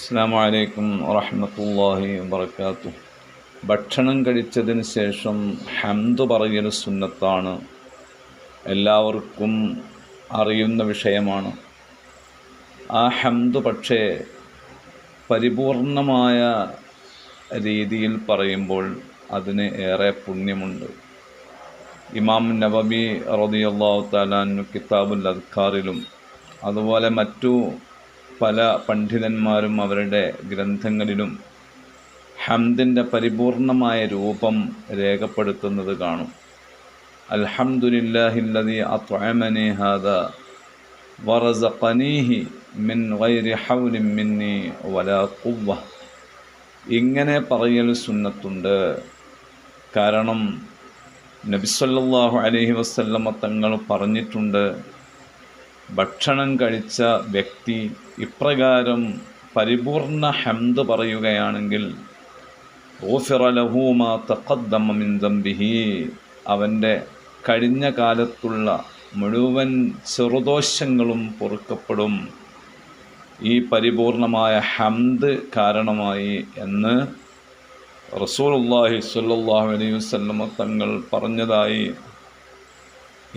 അസ്സാം വലൈക്കും വറഹമത്തല്ലാഹി വബർക്കാത്തു ഭക്ഷണം കഴിച്ചതിന് ശേഷം ഹംദ് പറയൽ സുന്നത്താണ്. എല്ലാവർക്കും അറിയുന്ന വിഷയമാണ്. ആ ഹംദ് പക്ഷേ പരിപൂർണമായ രീതിയിൽ പറയുമ്പോൾ അതിന് ഏറെ പുണ്യമുണ്ട്. ഇമാം നബബി റളിയല്ലാഹു താലാൻ കിതാബുൽ അദ്ഖാറിലും അതുപോലെ മറ്റു പല പണ്ഡിതന്മാരും അവരുടെ ഗ്രന്ഥങ്ങളിലും ഹംദിന്റെ പരിപൂർണമായ രൂപം രേഖപ്പെടുത്തുന്നത് കാണും. അൽഹംദുലില്ലാഹില്ലതി അത്വമനി ഹാദ വറസഖനീഹി മിൻ വൈരി ഹൗലി മിന്നി വല ഖുവ്വ. ഇങ്ങനെ പറയൽ സുന്നത്തുണ്ട്. കാരണം നബിസ്വല്ലാഹു അലഹി വസ്ല്ലമ്മ തങ്ങൾ പറഞ്ഞിട്ടുണ്ട് ഭക്ഷണം കഴിച്ച വ്യക്തി ഇപ്രകാരം പരിപൂർണ ഹംദ് പറയുകയാണെങ്കിൽ ഓഫിറലഹൂമ തക്കദ്ദമ്മിന്തംബിഹി അവന്റെ കഴിഞ്ഞ കാലത്തുള്ള മുഴുവൻ ചെറുദോഷങ്ങളും പൊറുക്കപ്പെടും. ഈ പരിപൂർണമായ ഹംദ് കാരണമായി എന്ന് റസൂലുള്ളാഹി സ്വല്ലല്ലാഹു അലൈഹി വസല്ലമ തങ്ങൾ പറഞ്ഞതായി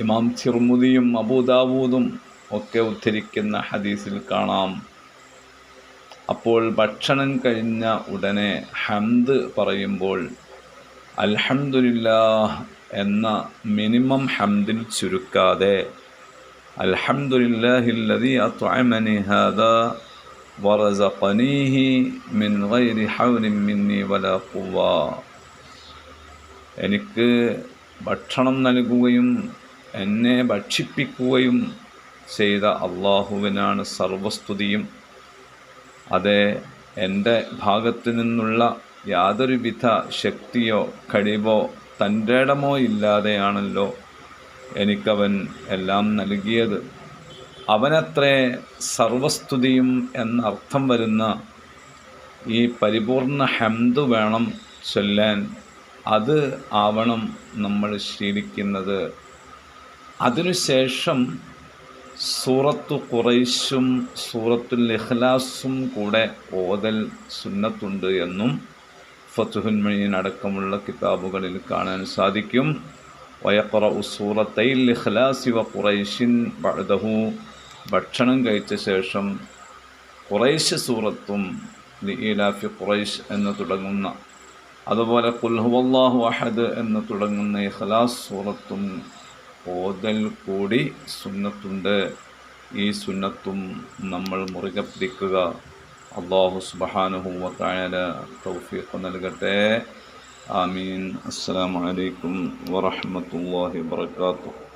ഇമാം തിർമുദിയും അബൂദാവൂദും ഒക്കെ ഉദ്ധരിക്കുന്ന ഹദീസിൽ കാണാം. അപ്പോൾ ഭക്ഷണം കഴിഞ്ഞ ഉടനെ ഹംദ് പറയുമ്പോൾ അൽഹംദുലില്ലാഹ് എന്ന മിനിമം ഹംദിൽ ചുരുക്കാതെ അൽഹംദുലില്ലാഹില്ലദി അത്അമനി ഹാദാ വറസഖനീഹി മിൻ ഗൈരി ഹൗലിൻ മിന്നി വലാ ഖുവ്വ എനിക്ക് ഭക്ഷണം നൽകുകയും എന്നെ ഭക്ഷിപ്പിക്കുകയും ചെയ്ത അള്ളാഹുവിനാണ് സർവസ്തുതിയും. അത് എന്റെ ഭാഗത്തു നിന്നുള്ള യാതൊരുവിധ ശക്തിയോ കഴിവോ തന്റെ ഇടമോ ഇല്ലാതെയാണല്ലോ എനിക്കവൻ എല്ലാം നൽകിയത്. അവനത്രേ സർവസ്തുതിയും എന്നർത്ഥം വരുന്ന ഈ പരിപൂർണ ഹംദ് വേണം ചൊല്ലാൻ. അത് ആവണം നമ്മൾ ശീലിക്കുന്നത്. അതിനുശേഷം സൂറത്തു കുറൈശും സൂറത്തുൽ ഇഖ്ലാസും കൂടെ ഓതൽ സുന്നത്തുണ്ട് എന്നും ഫത്തുഹുൽ മഴീൻ അടക്കമുള്ള കിതാബുകളിൽ കാണാൻ സാധിക്കും. വയക്കുറ സൂറത്തൈൽ ഇഖ്ലാസി വ ഖുറൈഷിൻ ബഅദഹു. ഭക്ഷണം കഴിച്ച ശേഷം കുറൈശ് സൂറത്തും ലീലാഫി ഖുറൈഷ് എന്ന് തുടങ്ങുന്ന അതുപോലെ കുൽഹുവല്ലാഹു അഹദ് എന്ന് തുടങ്ങുന്ന ഇഖ്ലാസ് സൂറത്തും ഓതൽ കൂടി സുന്നത്തുണ്ട്. ഈ സുന്നത്തും നമ്മൾ മുറുകെ പിടിക്കുക. അള്ളാഹു സുബഹാനുഹൂവത്തായ തൗഫീഖ് നൽകട്ടെ. ആമീൻ. അസ്സാം അലൈക്കും വറഹ്മത്തുള്ളാഹി വബറകാതുഹു